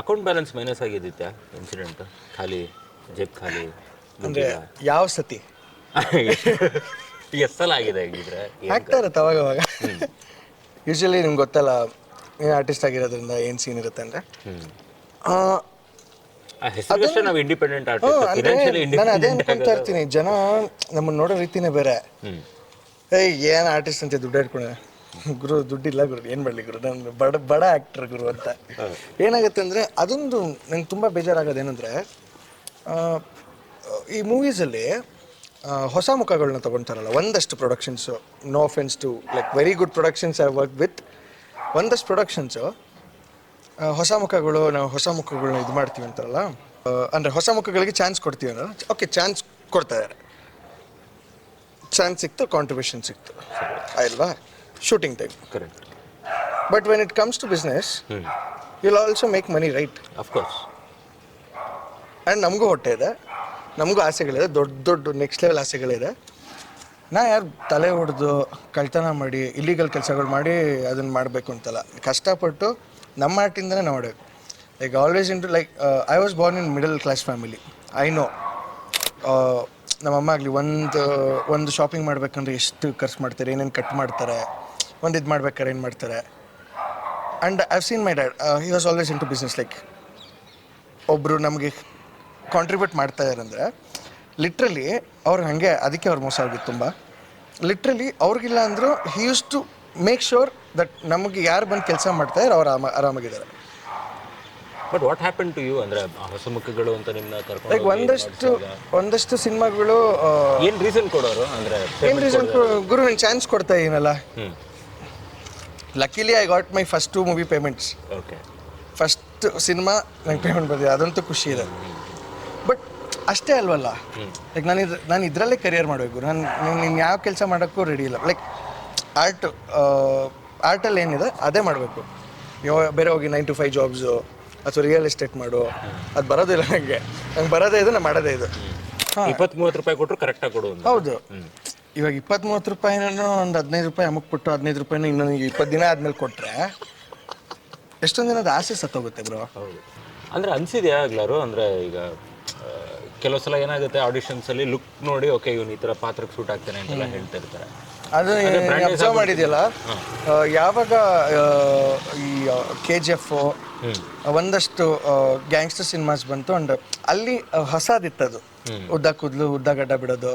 Account balance minus ಆಗಿದ್ದಿತ್ತಾ incident ಖಾಲಿ ಜೇಬ್ ಖಾಲಿ ಅಂದ್ರೆ ಯಾವ ಸತಿ? ಎಷ್ಟು ಸಲ ಆಗಿದೆ ಆಗಿದ್ರೆ ಆಗ್ತಾ ಇರುತ್ತೆ ಅವಾಗ. ಅವಾಗ ಯೂಶಲಿ ನಿಮ್ಗೆ ಗೊತ್ತಲ್ಲ ಏನು ಆರ್ಟಿಸ್ಟ್ ಆಗಿರೋದ್ರಿಂದ ಏನು ಸೀನ್ ಇರುತ್ತೆ ಅಂದರೆ? ಆ ಹೆಸರಿಗಷ್ಟೇ ನಾವು ಇಂಡಿಪೆಂಡೆಂಟ್ ಆರ್ಟಿಸ್ಟ್ ನಾನು ಅದೇ ಇಂಡಿಪೆಂಡೆಂಟ್ ಅನ್ಕೊಂತಾ ಇರ್ತೀನಿ. ಜನ ನಮ್ಮನ್ನ ನೋಡೋ ರೀತಿನೇ ಬೇರೆ. ಏನ್ ಏಯ್ ಏನು ಆರ್ಟಿಸ್ಟ್ ಅಂತ ದುಡ್ಡು ಇಟ್ಕೊಂಡೆ ಗುರು ದುಡ್ಡಿಲ್ಲ ಗುರು ಏನು ಮಾಡಲಿ ಗುರು? ನಾನು ಬಡ ಬಡ ಆ್ಯಕ್ಟ್ರ್ ಗುರು ಅಂತ. ಏನಾಗುತ್ತೆ ಅಂದರೆ ಅದೊಂದು ನಂಗೆ ತುಂಬ ಬೇಜಾರಾಗೋದು ಏನಂದರೆ ಈ ಮೂವೀಸಲ್ಲಿ ಹೊಸ ಮುಖಗಳನ್ನ ತೊಗೊಳ್ತಾರಲ್ಲ ಒಂದಷ್ಟು productions no offence to like very good productions I work with ಒಂದಷ್ಟು ಪ್ರೊಡಕ್ಷನ್ಸು ಹೊಸ ಮುಖಗಳು ನಾವು ಹೊಸ ಮುಖಗಳನ್ನ ಇದು ಮಾಡ್ತೀವಿ ಅಂತಾರಲ್ಲ ಅಂದರೆ ಹೊಸ ಮುಖಗಳಿಗೆ ಚಾನ್ಸ್ ಕೊಡ್ತೀವಿ ಅಂದ್ರೆ ಓಕೆ ಚಾನ್ಸ್ ಕೊಡ್ತಾ ಇದ್ದಾರೆ ಚಾನ್ಸ್ ಸಿಕ್ತು ಕಾಂಟ್ರಿಬ್ಯೂಷನ್ ಸಿಕ್ತು. ಅಲ್ವಾ? Shooting time correct but when it comes to business you will also make money right of course and ನಮಗೂ ಹೊಟ್ಟೆ ಇದೆ. ನಮಗೂ ಆಸೆಗಳಿದೆ. ದೊಡ್ಡ ದೊಡ್ಡ ನೆಕ್ಸ್ಟ್ ಲೆವೆಲ್ ಆಸೆಗಳಿದೆ. ನಾ ಯಾರು ತಲೆ ಹೊಡೆದು ಕಳ್ತನ ಮಾಡಿ ಇಲ್ಲಿಗಲ್ ಕೆಲಸಗಳು ಮಾಡಿ ಅದನ್ನು ಮಾಡಬೇಕು ಅಂತಲ್ಲ. ಕಷ್ಟಪಟ್ಟು ನಮ್ಮ ಆಟಿಂದನೇ ಮಾಡಬೇಕು. Like always into like I was born in middle class family I know ನಮ್ಮಮ್ಮ ಆಗಲಿ ಒಂದು ಒಂದು ಶಾಪಿಂಗ್ ಮಾಡಬೇಕಂದ್ರೆ ಎಷ್ಟು ಖರ್ಚು ಮಾಡ್ತಾರೆ ಏನೇನು ಕಟ್ ಮಾಡ್ತಾರೆ. ಒಂದು ಇದು ಮಾಡ್ಬೇಕಾದ್ರೆ ಏನು ಮಾಡ್ತಾರೆ? And I've seen my dad he was always into business like ಒಬ್ಬರು ನಮಗೆ ಕಾಂಟ್ರಿಬ್ಯೂಟ್ ಮಾಡ್ತಾ ಇದಾರಂದ್ರೆ ಲಿಟ್ರಲಿ ಅವ್ರು ಹಾಗೆ ಅದಕ್ಕೆ ಅವ್ರು ಮೋಸ ಆಗಿತ್ತು ತುಂಬ. ಲಿಟ್ರಲಿ ಅವ್ರಿಗಿಲ್ಲ ಅಂದರೂ he used to make sure that ನಮಗೆ ಯಾರು ಬಂದು ಕೆಲಸ ಮಾಡ್ತಾರೆ ಅವ್ರು ಆರಾಮ ಆರಾಮಾಗಿದ್ದಾರೆ. But what happen to you ಅಂದ್ರೆ ಆ ಹೊಸ ಮುಖಗಳು ಅಂತ ನಿಮ್ಮನ್ನ ಲೈಕ್ ಕರ್ಕೊಂಡು ಒಂದಷ್ಟು ಒಂದಷ್ಟು ಸಿನಿಮಾಗಳು ಏನು ರೀಸನ್ ಕೊಡೋರು ಅಂದ್ರೆ ಏನು ರೀಸನ್ ಗುರು ನಂಗೆ ಚಾನ್ಸ್ ಕೊಡ್ತಾ ಹ್ಮ್. Luckily I got my first two movie payments okay first cinema ನಂಗೆ ಪೇಮೆಂಟ್ ಬಂದಿದೆ. ಅದಂತೂ ಖುಷಿ ಇದೆ. ಬಟ್ ಅಷ್ಟೇ ಅಲ್ವಲ್ಲ? ಲೈಕ್ ನಾನು ಇದ್ರ ನಾನು ಇದರಲ್ಲೇ ಕರಿಯರ್ ಮಾಡಬೇಕು ನಾನು ನೀನು ಯಾವ ಕೆಲಸ ಮಾಡೋಕ್ಕೂ ರೆಡಿ ಇಲ್ಲ. ಲೈಕ್ ಆರ್ಟ್ ಆರ್ಟಲ್ಲಿ ಏನಿದೆ ಅದೇ ಮಾಡಬೇಕು. ಬೇರೆ ಹೋಗಿ ನೈನ್ ಟು ಫೈವ್ ಜಾಬ್ಸು ಅಥವಾ ರಿಯಲ್ ಎಸ್ಟೇಟ್ ಮಾಡು. ಅದು ಬರೋದಿಲ್ಲ ನನಗೆ ನಂಗೆ ಬರೋದೇ ಇದು ನಾನು ಮಾಡೋದೇ ಇದು. ಇಪ್ಪತ್ತ್ ಮೂವತ್ತು ರೂಪಾಯಿ ಕೊಟ್ಟರು ಕರೆಕ್ಟಾಗಿ ಕೊಡು ಹೌದು. ಇವಾಗ ಇಪ್ಪತ್ತ್ ಮೂವತ್ತು ರೂಪಾಯಿನೂ ಒಂದು ಹದಿನೈದು ರೂಪಾಯಿ ಅಮುಕ್ ಕೊಟ್ಟು ಹದಿನೈದು ರೂಪಾಯಿನ ಇನ್ನೊಂದು ಇಪ್ಪತ್ತು ದಿನ ಆದ್ಮೇಲೆ ಕೊಟ್ಟರೆ ಎಷ್ಟೊಂದು ದಿನದ ಆಸೆ ಸತ್ತೋಗುತ್ತೆ ಬ್ರೋ ಹೌದು. ಅಂದ್ರೆ ಅನ್ಸಿದ್ಯಾ ಆಗ್ಲಾರು? ಅಂದ್ರೆ ಈಗ ಕೆಲವು ಸಲ ಏನಾಗುತ್ತೆ ಆಡಿಷನ್ಸ್ ಅಲ್ಲಿ ಲುಕ್ ನೋಡಿ ಓಕೆ ಇವನು ಈ ತರ ಪಾತ್ರಕ್ಕೆ ಸೂಟ್ ಆಗ್ತಾನೆ ಅಂತೆಲ್ಲ ಹೇಳ್ತಾ ಇರ್ತಾರೆ ಅದು ಅಬ್ಸರ್ವ್ ಮಾಡಿದೆಯಲ್ಲ ಯಾವಾಗ ಈ ಕೆ ಜಿ ಎಫ್ ಒಂದಷ್ಟು ಗ್ಯಾಂಗ್ಸ್ಟರ್ ಸಿನಿಮಾಸ್ ಬಂತು ಅಂಡ್ ಅಲ್ಲಿ ಹೊಸದಿತ್ತದು. ಉದ್ದ ಕೂದಲು ಉದ್ದ ಗಡ್ಡ ಬಿಡೋದು.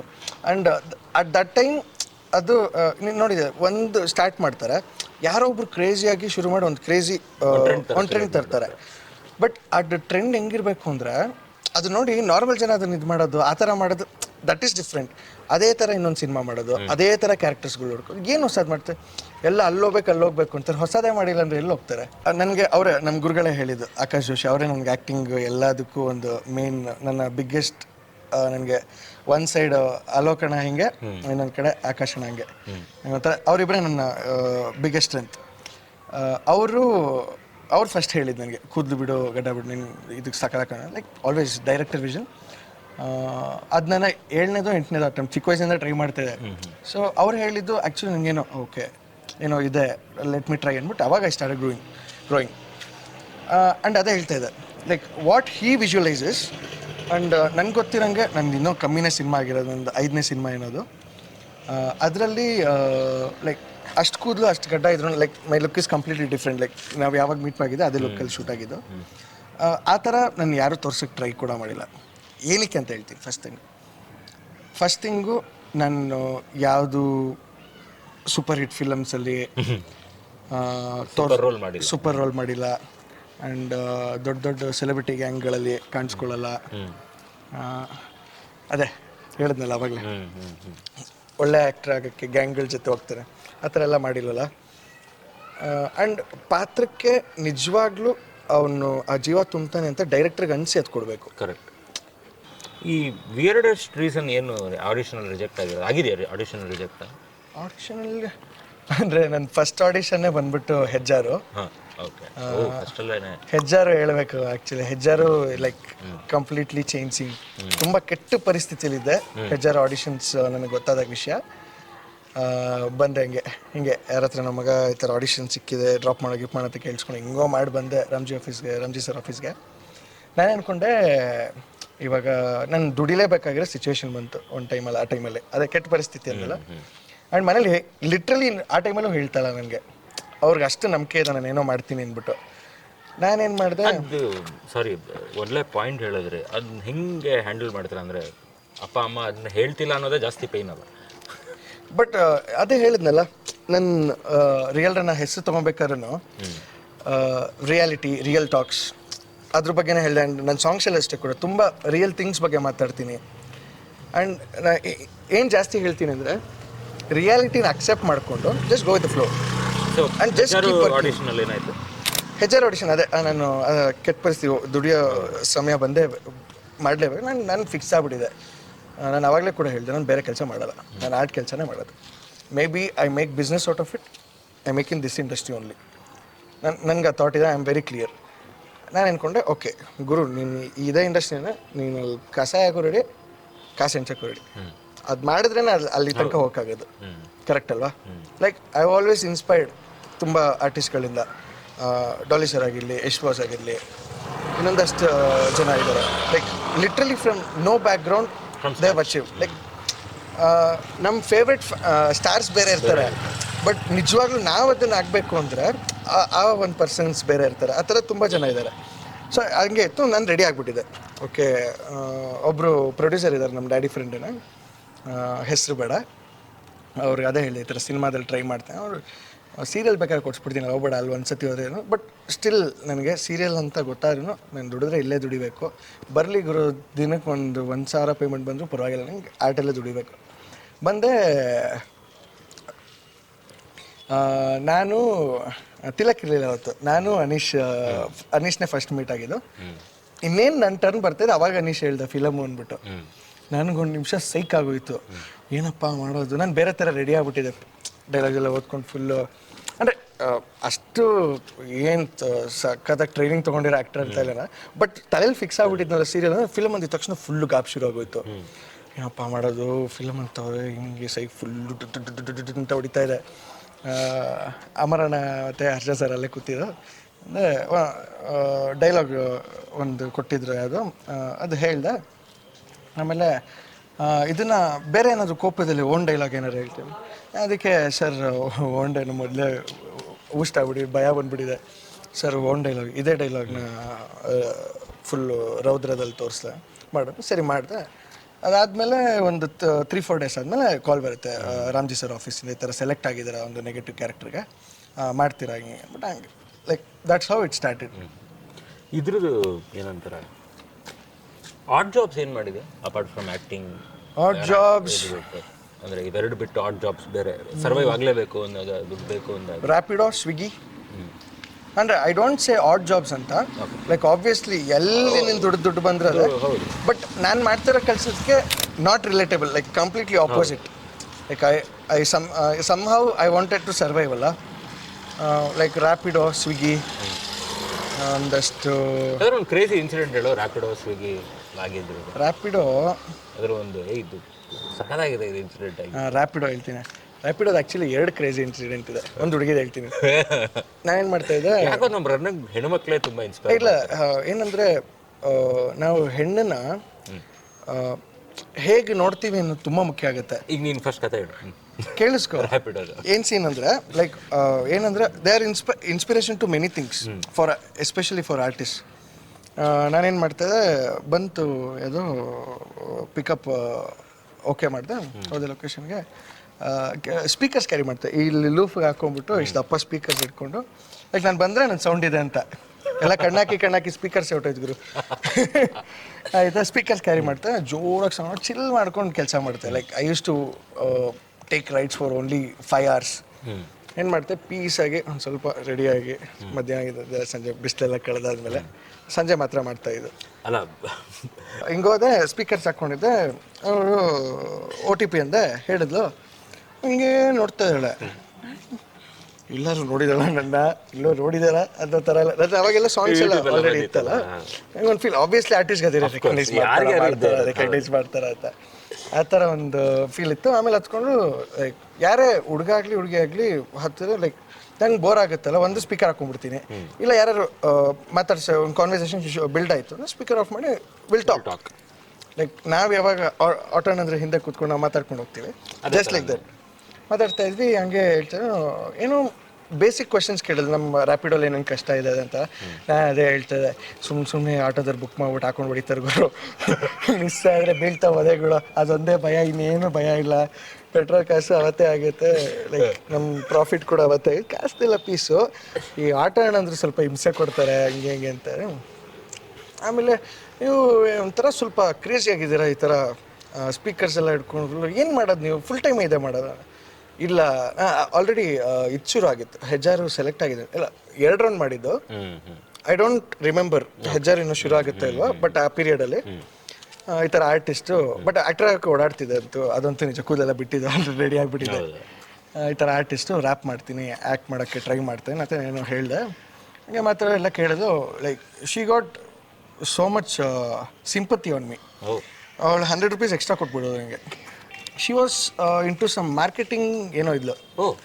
ಅಂಡ್ ಅಟ್ ದಟ್ ಟೈಮ್ ಅದು ನೀನ್ ನೋಡಿದೆ ಒಂದು ಸ್ಟಾರ್ಟ್ ಮಾಡ್ತಾರೆ. ಯಾರೋ ಒಬ್ರು ಆಗಿ ಶುರು ಮಾಡಿ ಒಂದು ಕ್ರೇಜಿ ಒಂದು ಟ್ರೆಂಡ್ ತರ್ತಾರೆ ಬಟ್ ಅದು ಟ್ರೆಂಡ್ ಹೆಂಗಿರ್ಬೇಕು ಅಂದ್ರೆ ಅದು ನೋಡಿ ನಾರ್ಮಲ್ ಜನ ಅದನ್ನ ಇದು ಮಾಡೋದು ಆ ಥರ ಮಾಡೋದು ದಟ್ ಈಸ್ ಡಿಫ್ರೆಂಟ್ ಅದೇ ಥರ ಇನ್ನೊಂದು ಸಿನಿಮಾ ಮಾಡೋದು ಅದೇ ಥರ ಕ್ಯಾರೆಕ್ಟರ್ಸ್ಗಳು ಹುಡ್ಕೊಂಡು ಏನು ಹೊಸದು ಮಾಡ್ತಾರೆ ಎಲ್ಲ ಅಲ್ಲೋಗ್ಬೇಕು ಅಲ್ಲೋಗ್ಬೇಕು ಅಂತಾರೆ. ಹೊಸದೇ ಮಾಡಿಲ್ಲ ಅಂದ್ರೆ ಎಲ್ಲಿ ಹೋಗ್ತಾರೆ? ನನಗೆ ಅವರೇ ನಮ್ಮ ಗುರುಗಳೇ ಹೇಳಿದ್ದು ಆಕಾಶ್ ಜೋಶಿ ಅವರೇ ನನಗೆ ಆ್ಯಕ್ಟಿಂಗ್ ಎಲ್ಲದಕ್ಕೂ ಒಂದು ಮೇನ್ ನನ್ನ ಬಿಗ್ಗೆಸ್ಟ್ ನನಗೆ ಒನ್ ಸೈಡ್ ಅಲೋಕಣ ಹಿಂಗೆ ಇನ್ನೊಂದು ಕಡೆ ಆಕಾಶಣ ಹಂಗೆ. ಮತ್ತೆ ಅವರಿಬ್ಬರೇ ನನ್ನ ಬಿಗ್ಗೆಸ್ಟ್ ಸ್ಟ್ರೆಂತ್ ಅವರು ಅವ್ರು ಫಸ್ಟ್ ಹೇಳಿದ್ದು ನನಗೆ ಕೂದಲು ಬಿಡು ಗಡ್ಡ ಬಿಡು ನೀನು ಇದಕ್ಕೆ ಸಕಾಲಕ ಲೈಕ್ ಆಲ್ವೇಸ್ ಡೈರೆಕ್ಟರ್ ವಿಷನ್ ಅದು ನನ್ನ ಏಳನೇದು ಎಂಟನೇದು ಅಟೆಂಪ್ಟ್ ಚಿಕ್ಕ ವಯಸ್ಸಿಂದ ಟ್ರೈ ಮಾಡ್ತಿದ್ದೆ ಸೊ ಅವ್ರು ಹೇಳಿದ್ದು ಆ್ಯಕ್ಚುಲಿ ನನಗೇನೋ ಓಕೆ ಏನೋ ಇದೆ ಲೆಟ್ ಮಿ ಟ್ರೈ ಅಂದ್ಬಿಟ್ಟು ಅವಾಗ I start growing growing and ಅದೇ ಹೇಳ್ತಾ ಇದೆ like what he visualises and ನನಗೆ ಗೊತ್ತಿರಂಗೆ ನಂದು ಇನ್ನೂ ಕಮ್ಮಿನೇ ಸಿನಿಮಾ ಆಗಿರೋದು ಒಂದು ಐದನೇ ಸಿನಿಮಾ ಏನದು. ಅದರಲ್ಲಿ ಲೈಕ್ ಅಷ್ಟು ಕೂದಲು ಅಷ್ಟು ಗಡ್ಡ ಇದ್ರು like my look is completely different like ನಾವು ಯಾವಾಗ ಮೀಟ್ ಆಗಿದ್ದೆ ಅದೇ ಲುಕ್ಕಲ್ಲಿ ಶೂಟ್ ಆಗಿದ್ದು. ಆ, ಥರ ನಾನು ಯಾರೂ ತೋರ್ಸೋಕ್ಕೆ ಟ್ರೈ ಕೂಡ ಮಾಡಿಲ್ಲ. ಏನಕ್ಕೆ ಅಂತ ಹೇಳ್ತೀನಿ ಫಸ್ಟ್ ಥಿಂಗ್ ಫಸ್ಟ್ ಥಿಂಗು ನಾನು ಯಾವುದು ಸೂಪರ್ ಹಿಟ್ ಫಿಲಮ್ಸಲ್ಲಿ ತೋರ್. ಸೂಪರ್ ರೋಲ್ ಮಾಡಿಲ್ಲ. ಆ್ಯಂಡ್ ದೊಡ್ಡ ದೊಡ್ಡ ಸೆಲೆಬ್ರಿಟಿ ಗ್ಯಾಂಗ್ಗಳಲ್ಲಿ ಕಾಣಿಸ್ಕೊಳ್ಳಲ್ಲ. ಆ, ಅದೇ ಹೇಳಿದ್ನಲ್ಲ ಅವಾಗಲೇ. ಒಳ್ಳೆ ಆ್ಯಕ್ಟರ್ ಆಗೋಕ್ಕೆ ಗ್ಯಾಂಗ್ಗಳ ಜೊತೆ ಹೋಗ್ತಾರೆ. ಆ ಥರ ಎಲ್ಲ ಮಾಡಿಲ್ವಲ್ಲ? ಆ್ಯಂಡ್ ಪಾತ್ರಕ್ಕೆ ನಿಜವಾಗ್ಲೂ ಅವನು ಆ ಜೀವ ತುಂಬ್ತಾನೆ ಅಂತ ಡೈರೆಕ್ಟ್ರಿಗೆ ಅನಿಸಿ ಅದು ಕೊಡಬೇಕು ಕರೆಕ್ಟ್ ಈ ವಿಯರ್ಡೆಸ್ಟ್ ರೀಸನ್ ಏನು ಆಡಿಷನ್ ರಿಜೆಕ್ಟ್ ಆಗಿರೋದು? ಆಗಿದೆಯಾ ಆಡಿಷನ್ ರಿಜೆಕ್ಟ್ ಆಡಿಷನಲ್ಲಿ ಅಂದರೆ ನನ್ನ ಫಸ್ಟ್ ಆಡಿಷನ್ನೇ ಬಂದ್ಬಿಟ್ಟು ಹೆಜ್ಜಾರು. ಹಾಂ. ಹೆಜ್ಜಾರು ಹೇಳಬೇಕು ಆಕ್ಚುಲಿ ಹೆಜ್ಜಾರು ಲೈಕ್ ಕಂಪ್ಲೀಟ್ಲಿ ಚೇಂಜಿಂಗ್ ತುಂಬ ಕೆಟ್ಟ ಪರಿಸ್ಥಿತಿಯಲ್ಲಿದ್ದೆ ಹೆಜ್ಜಾರು ಆಡಿಷನ್ಸ್ ನನಗೆ ಗೊತ್ತಾದ ವಿಷಯ. ಬಂದೆ ಹಿಂಗೆ ಹಿಂಗೆ. ಯಾರ ಹತ್ರ ನಮ್ಮ ಮಗ ಈ ಥರ ಆಡಿಷನ್ ಸಿಕ್ಕಿದೆ ಡ್ರಾಪ್ ಮಾಡೋ ಗಿಫ್ಟ್ ಮಾಡೋದು ಕೇಳಿಸ್ಕೊಂಡು ಹಿಂಗೋ ಮಾಡಿ ಬಂದೆ ರಾಮ್ಜಿ ಆಫೀಸ್ಗೆ ರಾಮ್ಜಿ ಸರ್ ಆಫೀಸ್ಗೆ ನಾನು ಅಂದ್ಕೊಂಡೆ ಇವಾಗ ನಾನು ದುಡಿಲೇಬೇಕಾಗಿರೋ ಸಿಚುವೇಶನ್ ಬಂತು ಒಂದು ಟೈಮಲ್ಲಿ ಆ ಟೈಮಲ್ಲಿ ಅದೇ ಕೆಟ್ಟ ಪರಿಸ್ಥಿತಿ ಅಂದಲ್ಲ. ಆ್ಯಂಡ್ ಮನೇಲಿ ಲಿಟ್ರಲಿ ಆ ಟೈಮಲ್ಲೂ ಹೇಳ್ತಾಳ ನನಗೆ. ಅವ್ರಿಗೆ ಅಷ್ಟು ನಂಬಿಕೆ ಇದೆ ನಾನು ಏನೋ ಮಾಡ್ತೀನಿ ಅಂದ್ಬಿಟ್ಟು. ನಾನೇನು ಮಾಡಿದೆ? ಅದು ಸಾರಿ ಒಳ್ಳೆ ಪಾಯಿಂಟ್ ಹೇಳಿದ್ರಿ ಅದನ್ನ ಹೆಂಗೆ ಹ್ಯಾಂಡಲ್ ಮಾಡ್ತೀರಾ ಅಂದರೆ ಅಪ್ಪ ಅಮ್ಮ ಅದನ್ನ ಹೇಳ್ತಿಲ್ಲ ಅನ್ನೋದೇ ಜಾಸ್ತಿ ಪೈನ್ ಅಲ್ಲ. ಬಟ್ ಅದೇ ಹೇಳಿದ್ನಲ್ಲ ನನ್ನ ರಿಯಲ್ ನನ್ನ ಹೆಸರು ತೊಗೊಬೇಕಾದ್ರೂ ರಿಯಾಲಿಟಿ ರಿಯಲ್ ಟಾಕ್ಸ್ ಅದ್ರ ಬಗ್ಗೆನೇ ಹೇಳಿದೆ. ಆ್ಯಂಡ್ ನನ್ನ ಸಾಂಗ್ಸ್ ಎಲ್ಲ ಅಷ್ಟೇ ಕೂಡ ತುಂಬ ರಿಯಲ್ ಥಿಂಗ್ಸ್ ಬಗ್ಗೆ ಮಾತಾಡ್ತೀನಿ. ಆ್ಯಂಡ್ ನಾ ಏನು ಜಾಸ್ತಿ ಹೇಳ್ತೀನಿ ಅಂದರೆ ರಿಯಾಲಿಟಿನ ಅಕ್ಸೆಪ್ಟ್ ಮಾಡಿಕೊಂಡು just go with flow so And just keep working. ಆಡಿಷನಲ್ಲಿ ಏನಾಯ್ತು? ಹೆಜ್ಜಾರ್ ಆಡಿಷನ್ ಅದೇ ಆ, ನಾನು ಆ, ಕೆಟ್ಟ ಪರಿಸ್ಥಿತಿ ದುಡಿಯೋ ಸಮಯ ಬಂದೇ ಮಾಡಲೇಬೇಕು. ನಾನು ನಾನು ಫಿಕ್ಸ್ ಆಗ್ಬಿಟ್ಟಿದೆ. ನಾನು ಆವಾಗಲೇ ಕೂಡ ಹೇಳಿದೆ ನಾನು ಬೇರೆ ಕೆಲಸ ಮಾಡಲ್ಲ. ನಾನು ಆರ್ಟ್ ಕೆಲಸನೇ ಮಾಡೋದು. Maybe I make business out of it I make in this industry only ನನ್ನ ನನಗೆ ಆ ಥಾಟ್ ಇದೆ ಐ ಆಮ್ ವೆರಿ ಕ್ಲಿಯರ್ ನಾನು ಅಂದ್ಕೊಂಡೆ ಓಕೆ ಗುರು ನೀನು ಇದೇ ಇಂಡಸ್ಟ್ರಿನ ನೀನು ಅಲ್ಲಿ ಕಸಾಯ ಹಾಕೋ ರೆಡಿ ಕಾಸು ಹೆಂಚಕ್ಕೂ ರೆಡಿ ಅದು ಮಾಡಿದ್ರೇ ಅಲ್ಲಿ ಅಲ್ಲಿ ತನಕ ಹೋಗೋಕ್ಕಾಗೋದು ಕರೆಕ್ಟ್ ಅಲ್ವಾ? ಲೈಕ್ ಐ ಆಲ್ವೇಸ್ ಇನ್ಸ್ಪೈರ್ಡ್ ತುಂಬ ಆರ್ಟಿಸ್ಟ್ಗಳಿಂದ ಡಾಲಿ ಸರ್ ಆಗಿರಲಿ ಯಶ್ ಬಾಸ್ ಆಗಿರಲಿ ಇನ್ನೊಂದಷ್ಟು ಜನ ಇದ್ದಾರೆ. Like literally from no background they've achieve like ನಮ್ಮ ಫೇವ್ರೆಟ್ ಸ್ಟಾರ್ಸ್ ಬೇರೆ ಇರ್ತಾರೆ. ಬಟ್ ನಿಜವಾಗ್ಲೂ ನಾವು ಅದನ್ನು ಆಗಬೇಕು ಅಂದರೆ ಆ ಒಂದು ಪರ್ಸನ್ಸ್ ಬೇರೆ ಇರ್ತಾರೆ. ಆ ಥರ ತುಂಬ ಜನ ಇದ್ದಾರೆ. ಸೊ ಹಂಗೆ ಇತ್ತು ನಾನು ರೆಡಿ ಆಗಿಬಿಟ್ಟಿದೆ ಓಕೆ ಒಬ್ಬರು ಪ್ರೊಡ್ಯೂಸರ್ ಇದ್ದಾರೆ ನಮ್ಮ ಡ್ಯಾಡಿ ಫ್ರೆಂಡಿನ ಹೆಸರು ಬೇಡ. ಅವ್ರಿಗೆ ಅದೇ ಹೇಳಿ ಈ ಥರ ಸಿನಿಮಾದಲ್ಲಿ ಟ್ರೈ ಮಾಡ್ತೇನೆ ಅವರು ಸೀರಿಯಲ್ ಬೇಕಾದ್ರೆ ಕೊಡ್ಸ್ಬಿಡ್ತೀನಿ ಹೋಗ್ಬೇಡ ಅಲ್ಲಿ ಒಂದು ಸತಿ ಏನು. ಬಟ್ ಸ್ಟಿಲ್ ನನಗೆ ಸೀರಿಯಲ್ ಅಂತ ಗೊತ್ತಾದ್ರೂ ನಾನು ದುಡಿದ್ರೆ ಇಲ್ಲೇ ದುಡಿಬೇಕು. ಬರಲಿ ಗುರು ದಿನಕ್ಕೆ ಒಂದು ಒಂದು ಸಾವಿರ ಪೇಮೆಂಟ್ ಬಂದರೂ ಪರವಾಗಿಲ್ಲ ನನಗೆ ಆರ್ಟಲ್ಲೇ ದುಡಿಬೇಕು. ಬಂದೆ ನಾನು ತಿಲಕ್ ಇರಲಿಲ್ಲ ಅವತ್ತು. ನಾನು ಅನೀಶ್ ಅನೀಶ್ನೇ ಫಸ್ಟ್ ಮೀಟ್ ಆಗಿದ್ದು. ಇನ್ನೇನು ನನ್ನ ಟರ್ನ್ ಬರ್ತಿದೆ ಅವಾಗ ಅನೀಶ್ ಹೇಳ್ದೆ ಫಿಲಮು ಅಂದ್ಬಿಟ್ಟು. ನನಗೊಂದು ನಿಮಿಷ ಸೈಕ್ ಆಗೋಯ್ತು. ಏನಪ್ಪ ಮಾಡೋದು? ನಾನು ಬೇರೆ ಥರ ರೆಡಿ ಆಗ್ಬಿಟ್ಟಿದ್ದೆ. ಡೈಲಾಗ್ ಎಲ್ಲ ಓದ್ಕೊಂಡು ಫುಲ್ಲು ಅಂದರೆ ಅಷ್ಟು ಏನು ಸಕ್ಕತ್ತಾಗಿ ಟ್ರೈನಿಂಗ್ ತೊಗೊಂಡಿರೋ ಆ್ಯಕ್ಟರ್ ಅಂತ ಇಲ್ಲ ಬಟ್ ತಲೆಯಲ್ಲಿ ಫಿಕ್ಸ್ ಆಗ್ಬಿಟ್ಟಿದ್ನಲ್ಲ ಸೀರಿಯಲ್ ಅಂದರೆ ಫಿಲ್ಮ್ ಅಂದಿದ ತಕ್ಷಣ ಫುಲ್ಲು ಗಾಪ್ ಶುರು ಆಗೋಯ್ತು. ಏನಪ್ಪ ಮಾಡೋದು ಫಿಲಮ್ ಅಂತ ಹಿಂಗೆ ಸೈ ಫುಲ್ಲು ಅಂತ ಹೊಡಿತಾ ಇದೆ. ಅಮರಣ ಮತ್ತು ಹರ್ಷ ಸರ್ ಅಲ್ಲೇ ಕೂತಿದ್ದು ಅಂದರೆ ಡೈಲಾಗ್ ಒಂದು ಕೊಟ್ಟಿದ್ರು ಅದು ಅದು ಹೇಳ್ದೆ. ಆಮೇಲೆ ಇದನ್ನ ಬೇರೆ ಏನಾದರೂ ಕೋಪದಲ್ಲಿ ಓನ್ ಡೈಲಾಗ್ ಏನಾದ್ರು ಹೇಳ್ತೀವಿ ಅದಕ್ಕೆ ಸರ್ ಓನ್ ಡೈ ಮೊದಲೇ ಊಷ್ಟ ಆಗ್ಬಿಡಿ, ಭಯ ಬಂದ್ಬಿಟ್ಟಿದೆ. ಸರ್ ಓನ್ ಡೈಲಾಗ್ ಇದೇ ಡೈಲಾಗ್ನ ಫುಲ್ಲು ರೌದ್ರದಲ್ಲಿ ತೋರಿಸ್ದೆ. ಮಾಡೋದು ಸರಿ ಮಾಡಿದೆ. ಅದಾದಮೇಲೆ ಒಂದು ತ್ರೀ ಫೋರ್ ಡೇಸ್ ಆದಮೇಲೆ ಕಾಲ್ ಬರುತ್ತೆ. ರಾಮ್ಜಿ ಸರ್ ಆಫೀಸಿಂದ ಈ ಥರ ಸೆಲೆಕ್ಟ್ ಆಗಿದ್ದೀರಾ ಒಂದು ನೆಗೆಟಿವ್ ಕ್ಯಾರೆಕ್ಟರ್ಗೆ ಮಾಡ್ತೀರಾ ಹಿಂಗೆ. ಬಟ್ ಹಂಗೆ like that's how it started ಇದ್ರದ್ದು ಏನಂತಾರೆ? ಆಡ್ ಜಾಬ್ಸ್ ಏನು ಮಾಡಿದೆ? Apart from acting ad jobs ಅಂದರೆ ಇವೆರಡು ಬಿಟ್ಟು ಆಡ್ ಜಾಬ್ಸ್ ಬೇರೆ ಸರ್ವೈವ್ ಆಗಲೇಬೇಕು ಅಂದಾಗ ದುಡ್ಡು ಬೇಕು ಅಂದಾಗ. ರ್ಯಾಪಿಡೋ ಸ್ವಿಗ್ಗಿ ಅಂದರೆ I don't say ad jobs ಅಂತ. ಲೈಕ್ ಆಬ್ವಿಯಸ್ಲಿ ಎಲ್ಲಿ ನಿನ್ನ ದುಡ್ಡು ದುಡ್ಡು ಬಂದ್ರೆ ಹೌದು ಬಟ್ ನಾನು ಮಾಡ್ತಿರೋ ಕೆಲಸಕ್ಕೆ not relatable like completely opposite like I I some somehow I wanted to survive ಅಲ್ಲ. ಲೈಕ್ ರ್ಯಾಪಿಡೋ ಸ್ವಿಗ್ಗಿ ಒಂದಷ್ಟು ಕ್ರೇಜಿ ಇನ್ಸಿಡೆಂಟ್ ಹೇಳೋ ರ್ಯಾಪಿಡೋ ಸ್ವಿಗ್ಗಿ ಆಗಿದ್ರು ರ್ಯಾಪಿಡೋ ಅದರ ಒಂದು ಇದು ಸಖತ್ತಾಗಿದೆ ಇದು ಇನ್ಸಿಡೆಂಟ್ ಆಗಿ. ರ್ಯಾಪಿಡೋ ಹೇಳ್ತೀನಿ. ರ್ಯಾಪಿಡೋದು ಆ್ಯಕ್ಚುಲಿ ಎರಡು ಕ್ರೇಜಿ ಇನ್ಸಿಡೆಂಟ್ ಇದೆ. ಒಂದು ಹುಡುಗಿದು ಹೇಳ್ತೀನಿ. ಏನು ಮಾಡ್ತಾ ಇದ್ದೆ? ಯಾಕೋ ನಮ್ಮ ರನ್ನ ಹೆಣ್ಮಕ್ಳೇ ತುಂಬ ಇನ್ಸ್ಪೈರ್ ಇಲ್ಲ ಏನಂದರೆ ನಾವು ಹೆಣ್ಣನ್ನ ಹೇಗೆ ನೋಡ್ತೀವಿ ಅನ್ನೋದು ತುಂಬ ಮುಖ್ಯ ಆಗುತ್ತೆ. ಈಗ ನೀನು ಫಸ್ಟ್ ಕತೆ ಹೇಳು. ಕೇಳಿಸ್ಕೊ. ಏನು ಸೀನ್ ಅಂದರೆ ಲೈಕ್ ಏನಂದ್ರೆ they are insp inspiration to many things for especially for artist ನಾನೇನು ಮಾಡ್ತಿದ್ದೆ ಬಂತು ಇದು ಪಿಕಪ್ ಓಕೆ ಮಾಡಿದೆ ಹೋದೆ ಲೊಕೇಶನ್ಗೆ ಸ್ಪೀಕರ್ಸ್ ಕ್ಯಾರಿ ಮಾಡ್ತೆ. ಇಲ್ಲಿ ಲೂಫ್ಗೆ ಹಾಕೊಂಡ್ಬಿಟ್ಟು ಇಷ್ಟು ದಪ್ಪ ಸ್ಪೀಕರ್ಸ್ ಇಟ್ಕೊಂಡು ಲೈಕ್ ನಾನು ಬಂದರೆ ನನ್ನ ಸೌಂಡ್ ಇದೆ ಅಂತ. ಎಲ್ಲ ಕಣ್ಣಾಕಿ ಕಣ್ಣಾಕಿ ಸ್ಪೀಕರ್ಸ್ ಹೊಟ್ಟೋಯ್ತು ಆಯಿತಾ? ಸ್ಪೀಕರ್ಸ್ ಕ್ಯಾರಿ ಮಾಡ್ತೆ ಜೋರಾಗಿ ಸೌಂಡ್ ಚಿಲ್ ಮಾಡ್ಕೊಂಡು ಕೆಲಸ ಮಾಡ್ತೆ. Like I used to take rights for only five hours ಏನು ಮಾಡ್ತೆ? ಪೀಸಾಗಿ ಒಂದು ಸ್ವಲ್ಪ ರೆಡಿಯಾಗಿ ಮಧ್ಯಾಹ್ನ ಸಂಜೆ ಬಿಸಿಲೆಲ್ಲ ಕಳೆದಾದ್ಮೇಲೆ. ಸಂಜೆ ಮಾತ್ರ ಮಾಡ್ತಾ ಇದ್ದು. ಅಲ್ಲ ಹಿಂಗೋದೆ ಸ್ಪೀಕರ್ಸ್ ಹಾಕ್ಕೊಂಡಿದ್ದೆ ಅವರು ಓ ಟಿ ಪಿ ಅಂದೆ ಹೇಳಿದ್ಲು ಹಿಂಗೆ ನೋಡ್ತಾ ಇದ್ದಾಳೆ. ಎಲ್ಲರೂ ನೋಡಿದಾಳ ನನ್ನ? ಇಲ್ಲೋ ನೋಡಿದಾರ ಅನ್ನೋ ಥರ ಎಲ್ಲ. ಅಂದ್ರೆ ಅವಾಗೆಲ್ಲ ಸಾಂಗ್ಸ್ ಎಲ್ಲ ಆಲ್ರೆಡಿ ಇತ್ತಲ್ಲ. ಒಂದು ಫೀಲ್ ಆಬ್ವಿಯಸ್ಲಿ ಆರ್ಟಿಸ್ಟ್ ಅದೇ ರೆಕಗ್ನೈಸ್ ಮಾಡ್ತಾರೆ ರೆಕಗ್ನೈಸ್ ಮಾಡ್ತಾರೆ ಅಂತ. ಆ ಥರ ಒಂದು ಫೀಲ್ ಇತ್ತು. ಆಮೇಲೆ ಹತ್ಕೊಂಡು ಲೈಕ್ ಯಾರೇ ಹುಡುಗ ಆಗಲಿ ಹುಡುಗಿ ಆಗಲಿ ಹತ್ತಿರ ಲೈಕ್ ನಂಗೆ ಬೋರ್ ಆಗುತ್ತಲ್ಲ ಒಂದು ಸ್ಪೀಕರ್ ಹಾಕೊಂಡ್ಬಿಡ್ತೀನಿ. ಇಲ್ಲ ಯಾರು ಮಾತಾಡ್ಸ ಒಂದು ಕಾನ್ವರ್ಸೇಷನ್ ಬಿಲ್ಡ್ ಆಯಿತು ಸ್ಪೀಕರ್ ಆಫ್ ಮಾಡಿ ವಿಲ್ ಟಾಕ್ ಟಾಕ್ ಲೈಕ್ ನಾವು ಯಾವಾಗ ಆಟೋನ್ ಅಂದರೆ ಹಿಂದೆ ಕೂತ್ಕೊಂಡು ನಾವು ಮಾತಾಡ್ಕೊಂಡು ಹೋಗ್ತೀವಿ. ಜಸ್ಟ್ ಲೈಕ್ ದಟ್ ಮಾತಾಡ್ತಾ ಇದ್ವಿ ಹಂಗೆ ಹೇಳ್ತಾರೆ ಏನೋ ಬೇಸಿಕ್ ಕ್ವಶನ್ಸ್ ಕೇಳಿದ್ರು ನಮ್ಮ ರ್ಯಾಪಿಡೋಲ್ಲಿ ಏನೇನು ಕಷ್ಟ ಇದೆ ಅಂತ. ನಾನು ಅದೇ ಹೇಳ್ತದೆ ಸುಮ್ಮನೆ ಸುಮ್ಮನೆ ಆಟೋದಲ್ಲಿ ಬುಕ್ ಮಾಡ್ಬಿಟ್ಟು ಹಾಕೊಂಡು ಹೊಡಿತಾರೆ ಗುರು. ಮಿಸ್ ಆದರೆ ಬೀಳ್ತಾವೆ ಒದೆಗಳು ಅದೊಂದೇ ಭಯ ಇನ್ನೇನು ಭಯ ಇಲ್ಲ. ಪೆಟ್ರೋಲ್ ಕಾಸು ಅವತ್ತೇ ಆಗುತ್ತೆ ಲೈಕ್ ನಮ್ಮ ಪ್ರಾಫಿಟ್ ಕೂಡ ಅವತ್ತೇ ಕಾಸ್ತಿಲ್ಲ ಪೀಸು ಈ ಆಟ ಅಣ್ಣಂದ್ರೆ ಸ್ವಲ್ಪ ಹಿಂಸೆ ಕೊಡ್ತಾರೆ ಹಂಗೆ ಹಿಂಗೆ ಅಂತಾರೆ. ಆಮೇಲೆ ನೀವು ಒಂಥರ ಸ್ವಲ್ಪ ಕ್ರೇಜಿ ಆಗಿದ್ದೀರಾ ಈ ಥರ ಸ್ಪೀಕರ್ಸ್ ಎಲ್ಲ ಹಿಡ್ಕೊಂಡು ಏನು ಮಾಡೋದು ನೀವು? ಫುಲ್ ಟೈಮ್ ಇದೆ ಮಾಡೋದು? ಇಲ್ಲ ಆಲ್ರೆಡಿ ಇದು ಶುರು ಆಗಿತ್ತು. ಹೆಜ್ಜಾರು ಸೆಲೆಕ್ಟ್ ಆಗಿದೆ ಇಲ್ಲ ಎರಡು ರೌಂಡ್ ಮಾಡಿದ್ದು. ಐ ಡೋಂಟ್ ರಿಮೆಂಬರ್ ಹೆಜ್ಜಾರು ಇನ್ನೂ ಶುರು ಆಗುತ್ತೆ ಅಲ್ವಾ? ಬಟ್ ಆ ಪೀರಿಯಡಲ್ಲಿ ಈ ಥರ ಆರ್ಟಿಸ್ಟು ಬಟ್ ಆಕ್ಟರ್ ಆಗಿ ಓಡಾಡ್ತಿದೆ ಅಂತೂ. ಅದಂತೂ ನಿಜ. ಕೂದಲೆಲ್ಲ ಬಿಟ್ಟಿದೆ ರೆಡಿ ಆಗಿಬಿಟ್ಟಿದೆ. ಈ ಥರ ಆರ್ಟಿಸ್ಟು ರ್ಯಾಪ್ ಮಾಡ್ತೀನಿ ಆ್ಯಕ್ಟ್ ಮಾಡೋಕ್ಕೆ ಟ್ರೈ ಮಾಡ್ತೇನೆ. ಅಂತ ಏನೋ ಹೇಳಿದೆ. ಹಂಗೆ ಮಾತ್ರ ಎಲ್ಲ ಕೇಳಿದ್ರು like she got so much sympathy on me ಓ. ಅವಳು ಹಂಡ್ರೆಡ್ ರುಪೀಸ್ ಎಕ್ಸ್ಟ್ರಾ ಕೊಟ್ಬಿಡೋದು ನನಗೆ she was into some marketing ಏನೋ ಇದ್ಲು. ಓ.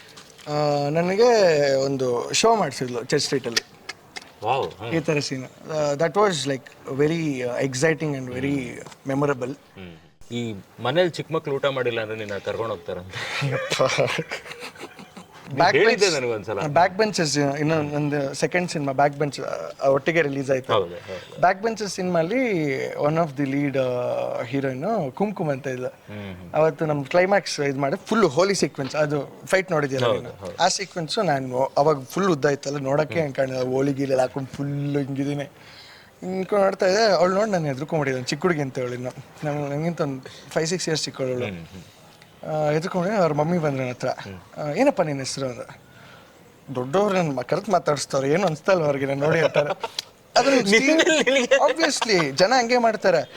ಆ, ನನಗೆ ಒಂದು ಶೋ ಮಾಡಿಸಿದ್ಲು ಚರ್ಚ್ ಸ್ಟ್ರೀಟಲ್ಲಿ ಈ ಥರ scene that was like very exciting and very memorable ಈ ಮನೇಲಿ ಚಿಕ್ಕ ಮಕ್ಳು ಊಟ ಮಾಡಿಲ್ಲ ಅಂದ್ರೆ ನಿನ್ನ ಕರ್ಕೊಂಡು ಹೋಗ್ತಾರಂತ. ಬ್ಯಾಕ್ ಹೇಳಿದ್ದೆ ನನಗೊಂದ್ಸಲ ಬ್ಯಾಕ್ ಬೆಂಚಸ್ ಇನ್ನೊಂದು ಒಂದು ಸೆಕೆಂಡ್ ಸಿನಿಮಾ ಬ್ಯಾಕ್ ಬೆಂಚ್ ಒಟ್ಟಿಗೆ ರಿಲೀಸ್ ಆಯ್ತು. ಹೌದು ಹೌದು. Back benches ಸಿನಿಮಾಲಿ one of the lead heroine Kumkum ಅಂತ ಇಲ್ಲ ಅವತ್ತು ನಮ್ಮ ಕ್ಲೈಮ್ಯಾಕ್ಸ್ ಇದು ಮಾಡಿ ಫುಲ್ ಹೋಲಿ ಸೀಕ್ವೆನ್ಸ್ ಅದು ಫೈಟ್ ನೋಡಿದ್ಯಲ್ಲ ನೀನು? ಆ ಸೀಕ್ವೆನ್ಸ್ ನಾನು ಅವಾಗ ಫುಲ್ ಉದ್ದ ಇತ್ತಲ್ಲ ನೋಡೋಕ್ಕೆ ಕಾಣಿಲ್ಲ ಹೋಳಿ ಗೀಲಿ ಹಾಕೊಂಡು ಫುಲ್ ಹಿಂಗಿದ್ದೀನಿ ಹಿಂಗೆ ನೋಡ್ತಾ ಇದ್ದೆ ಅವಳು ನೋಡಿ ನಾನು ಎದ್ರುಕೊಂಡ್ಬಿಟ್ಟಿದ್ದೆ ಚಿಕ್ಕ ಹುಡುಗಿ ಅಂತ ಹೇಳಿ ನಾನು ನನಗಿಂತ ಒಂದು ಫೈವ್ ಸಿಕ್ಸ್ ಇಯರ್ಸ್ ಚಿಕ್ಕವಳು ಎದ್ರುಕೊಂಡೆ ಅವ್ರ ಮಮ್ಮಿ ಬಂದ್ರೆ ನನ್ನ ಹತ್ರ ಏನಪ್ಪ ನಿನ್ನ ಹೆಸರು ಅಂದ್ರೆ ದೊಡ್ಡವ್ರು ನನ್ನ ಕರೆಕ್ಟ್ ಮಾತಾಡಿಸ್ತವ್ರು ಏನು ಅನ್ಸ್ತಲ್ಲ ಅವ್ರಿಗೆ? ನಾನು ನೋಡಿ ಅಂತಾರೆ. ಅದ್ರ ಆಬ್ವಿಯಸ್ಲಿ ಜನ ಹಂಗೆ ಮಾಡ್ತಾರೆ.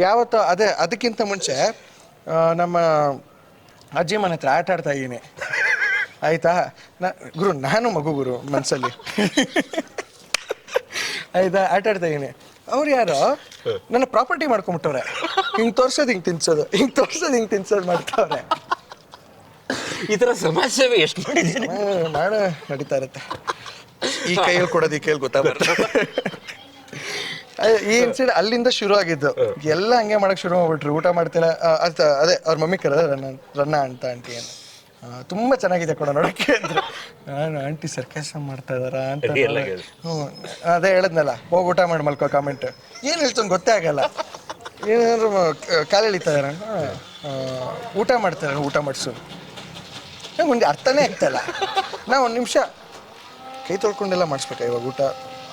ಯಾವತ್ತೋ ಅದೇ ಅದಕ್ಕಿಂತ ಮುಂಚೆ ಆ, ನಮ್ಮ ಅಜ್ಜಿ ಮನೆ ಹತ್ರ ಆಟ ಆಡ್ತಾ ಇದ್ದೀನಿ. ಆಯ್ತಾ? ನಾ ಗುರು ನಾನು ಮಗು ಗುರು ಮನಸ್ಸಲ್ಲಿ ಆಯ್ತಾ? ಆಟ ಆಡ್ತಾ ಇದ್ದೀನಿ. ಅವ್ರು ಯಾರೋ ನನ್ನ ಪ್ರಾಪರ್ಟಿ ಮಾಡ್ಕೊಂಬಿಟ್ಟವ್ರೆ ಹಿಂಗೆ ತೋರ್ಸೋದು ಹಿಂಗ್ ತಿನ್ಸೋದು. ಹಿಂಗ್ ತೋರ್ಸೋದು ಹಿಂಗ್ ತಿನ್ಸೋದು ಮಾಡ್ತಾವ್ರೆ. ಈ ತರ ಸಮಾಜ ಸೇವೆ ಎಷ್ಟು ಮಾಡಿದ್ದೀನಿ ಮಾಡ ನಡೀತಾ ಇರುತ್ತೆ. ಈ ಕೈಯಲ್ಲಿ ಕೊಡೋದು ಈ ಕೈಯಲ್ಲಿ ಗೊತ್ತಾಗುತ್ತೆ ಈ ಇನ್ಸಿಡೆಂಟ್ ಅಲ್ಲಿಂದ ಶುರು ಆಗಿದ್ದು. ಎಲ್ಲ ಹಂಗೆ ಮಾಡಕ್ ಶುರು ಮಾಡ್ಬಿಟ್ರು. ಊಟ ಮಾಡ್ತೀನಿ ಅರ್ಥ ಅದ್- ಅವ್ರ ಮಮ್ಮಿ ಕರೆದ ರನ್ನ ರನ್ನ ಅಂತ ಆಂಟಿ ಅಂತ. ತುಂಬಾ ಚೆನ್ನಾಗಿದೆ ಕೂಡ ನೋಡಕ್ಕೆ ಅಂದ್ರೆ ನಾನು ಆಂಟಿ ಸರ್ಕಸ ಮಾಡ್ತಾ ಇದಾರ ಅಂತ ಅದೇ ಹೇಳದ್ನಲ್ಲ ಹೋಗಿ ಊಟ ಮಾಡಿ ಮಲ್ಕೋ ಕಾಮೆಂಟ್ ಏನ್ ಹೇಳ್ತಾನೆ ಗೊತ್ತೇ ಆಗಲ್ಲ. ಏನಾದ್ರು ಕಾಲು ಎಳಿತಾ ಊಟ ಮಾಡ್ತಾರೆ ಊಟ ಮಾಡಿಸು. ನಂಗೆ ಒಂದು ಅರ್ಥನೇ ಆಗ್ತಾಯಿಲ್ಲ. ನಾ ಒಂದು ನಿಮಿಷ ಕೈ ತೊಳ್ಕೊಂಡೆಲ್ಲ ಮಾಡಿಸ್ಬೇಕಾ ಇವಾಗ ಊಟ?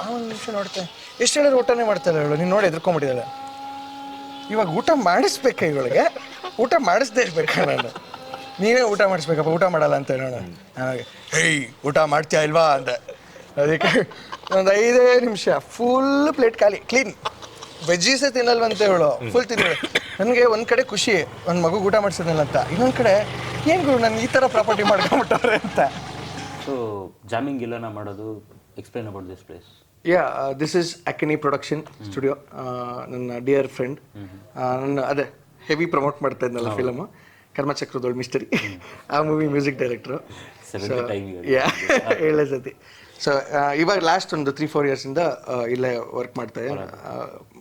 ಆ ಒಂದು ನಿಮಿಷ ನೋಡ್ತೆ. ಎಷ್ಟು ಹೇಳಿದ್ರು ಊಟನೇ ಮಾಡ್ತಾಯಿಲ್ಲ ಇವಳು. ನೀನು ನೋಡಿ ಎದ್ಕೊಂಬಿಟ್ಟಿದ್ದಾಳೆ ಇವಾಗ ಊಟ ಮಾಡಿಸ್ಬೇಕಾ ಇವಳಿಗೆ? ಊಟ ಮಾಡಿಸ್ದೇ ಇರ್ಬೇಕಾ ನಾನು? ನೀವೇ ಊಟ ಮಾಡಿಸ್ಬೇಕಪ್ಪ, ಊಟ ಮಾಡಲ್ಲ ಅಂತ ಹೇಳೋಣ. ನನಗೆ ಹೇಯ್, ಊಟ ಮಾಡ್ತೀಯಾ ಇಲ್ವಾ? ಅಂತ ಅದಕ್ಕೆ ಒಂದು ಐದೇ ನಿಮಿಷ ಫುಲ್ ಪ್ಲೇಟ್ ಖಾಲಿ ಕ್ಲೀನ್ ವೆಜ್ಜೀಸೇ ತಿನ್ನಲ್ವಂತೆ ಹೇಳು. ಫುಲ್ ತಿನ್ನೋಳು ನನಗೆ ಒಂದು ಕಡೆ ಖುಷಿ ಒಂದು ಮಗು ಊಟ ಮಾಡಿಸಿದ್ನಲ್ಲ ಅಂತ. ಇನ್ನೊಂದು ಕಡೆ ಏನು ಗುರು ನಾನು ಈ ಥರ ಪ್ರಾಪರ್ಟಿ ಮಾಡ್ಕೊಂಬಿಟ್ಟವ್ರೆ ಅಂತ. ಸೊ ಜಾಮಿಂಗ್ ಇಲ್ಲನ ಮಾಡೋದು explain about this place yeah this is ಅಕೆನಿ production studio ನನ್ನ ಡಿಯರ್ ಫ್ರೆಂಡ್ ನನ್ನ ಅದೇ ಹೆವಿ ಪ್ರಮೋಟ್ ಮಾಡ್ತಾ ಇದ್ನಲ್ಲ ಫಿಲಮು ಕರ್ಮಚಕ್ರದೊಳ್ ಮಿಸ್ಟರಿ ಆ ಮೂವಿ ಮ್ಯೂಸಿಕ್ ಡೈರೆಕ್ಟ್ರು ಯಾ ಏಳೇ ಸತಿ ಸೊ ಇವಾಗ ಲಾಸ್ಟ್ ಒಂದು ತ್ರೀ ಫೋರ್ ಇಯರ್ಸಿಂದ ಇಲ್ಲೇ ವರ್ಕ್ ಮಾಡ್ತಾ ಇದ್ದೀನಿ. ಆ,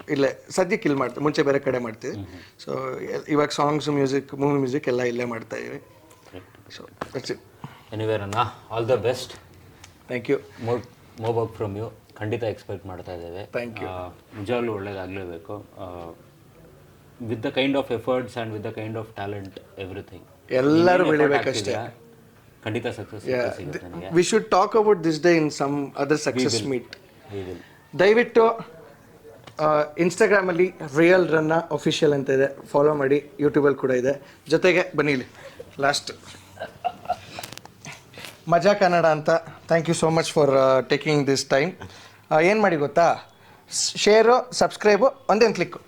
ಇಲ್ಲೇ ಸದ್ಯಕ್ಕೆ ಇಲ್ಲಿ ಮಾಡ್ತೀವಿ ಮುಂಚೆ ಬೇರೆ ಕಡೆ ಮಾಡ್ತೀವಿ ಸೊ ಇವಾಗ ಸಾಂಗ್ಸ್ ಮ್ಯೂಸಿಕ್ ಮೂವಿ ಮ್ಯೂಸಿಕ್ ಎಲ್ಲ ಇಲ್ಲೇ ಮಾಡ್ತಾ ಇದ್ದೀವಿ ಸೊ ಎನಿವೇರ್ ಅಣ್ಣ? All the best thank you work from you ಖಂಡಿತ ಎಕ್ಸ್ಪೆಕ್ಟ್ ಮಾಡ್ತಾ ಇದ್ದೇವೆ. ಥ್ಯಾಂಕ್ ಯು ನಿಜವಾಗ್ಲೂ ಒಳ್ಳೇದಾಗಲೇಬೇಕು. With the kind of efforts and with the kind of talent everything ಎಲ್ಲರೂ ಬೆಳಿಬೇಕಷ್ಟೇ. ಖಂಡಿತ ಸಕ್ಸಸ್ ಸಿಗುತ್ತೆ ನನಗೆ. We should talk about this day in some other success meet We will. ದಯವಿಟ್ಟು ಇನ್ಸ್ಟಾಗ್ರಾಮಲ್ಲಿ ರಿಯಲ್ ರನ್ನ ಅಫಿಷಿಯಲ್ ಅಂತ ಇದೆ. ಫಾಲೋ ಮಾಡಿ ಯೂಟ್ಯೂಬಲ್ಲಿ ಕೂಡ ಇದೆ. ಜೊತೆಗೆ ಬನ್ನಿ ಇಲ್ಲಿ. ಲಾಸ್ಟ್ ಮಜಾ ಕನ್ನಡ ಅಂತ. Thank you so much for taking this time ಏನು ಮಾಡಿ ಗೊತ್ತಾ? ಶೇರು ಸಬ್ಸ್ಕ್ರೈಬು ಒಂದೇನು ಕ್ಲಿಕ್ಕು